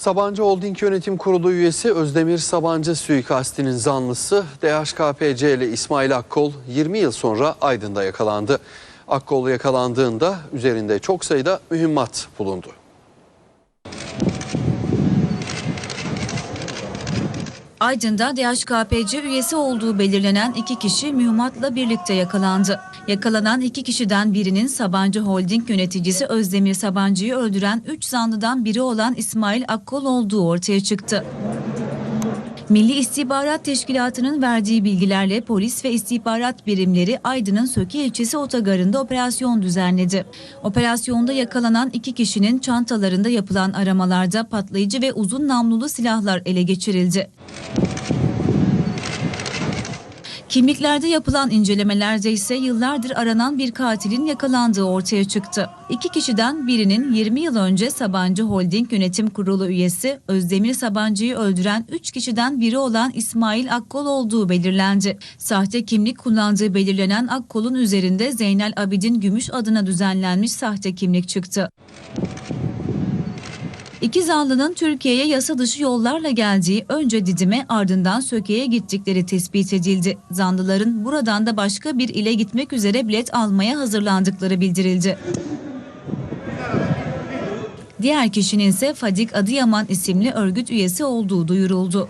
Sabancı Holding Yönetim Kurulu üyesi Özdemir Sabancı suikastinin zanlısı DHKPC ile İsmail Akkol 20 yıl sonra Aydın'da yakalandı. Akkol yakalandığında üzerinde çok sayıda mühimmat bulundu. Aydın'da DHKPC üyesi olduğu belirlenen iki kişi mühimmatla birlikte yakalandı. Yakalanan iki kişiden birinin Sabancı Holding yöneticisi Özdemir Sabancı'yı öldüren 3 zanlıdan biri olan İsmail Akkol olduğu ortaya çıktı. Milli İstihbarat Teşkilatı'nın verdiği bilgilerle polis ve istihbarat birimleri Aydın'ın Söke ilçesi otogarında operasyon düzenledi. Operasyonda yakalanan iki kişinin çantalarında yapılan aramalarda patlayıcı ve uzun namlulu silahlar ele geçirildi. Kimliklerde yapılan incelemelerde ise yıllardır aranan bir katilin yakalandığı ortaya çıktı. İki kişiden birinin 20 yıl önce Sabancı Holding Yönetim Kurulu üyesi Özdemir Sabancı'yı öldüren 3 kişiden biri olan İsmail Akkol olduğu belirlendi. Sahte kimlik kullandığı belirlenen Akkol'un üzerinde Zeynel Abidin Gümüş adına düzenlenmiş sahte kimlik çıktı. İki zanlının Türkiye'ye yasa dışı yollarla geldiği önce Didim'e ardından Söke'ye gittikleri tespit edildi. Zanlıların buradan da başka bir ile gitmek üzere bilet almaya hazırlandıkları bildirildi. Diğer kişinin ise Fadik Adıyaman isimli örgüt üyesi olduğu duyuruldu.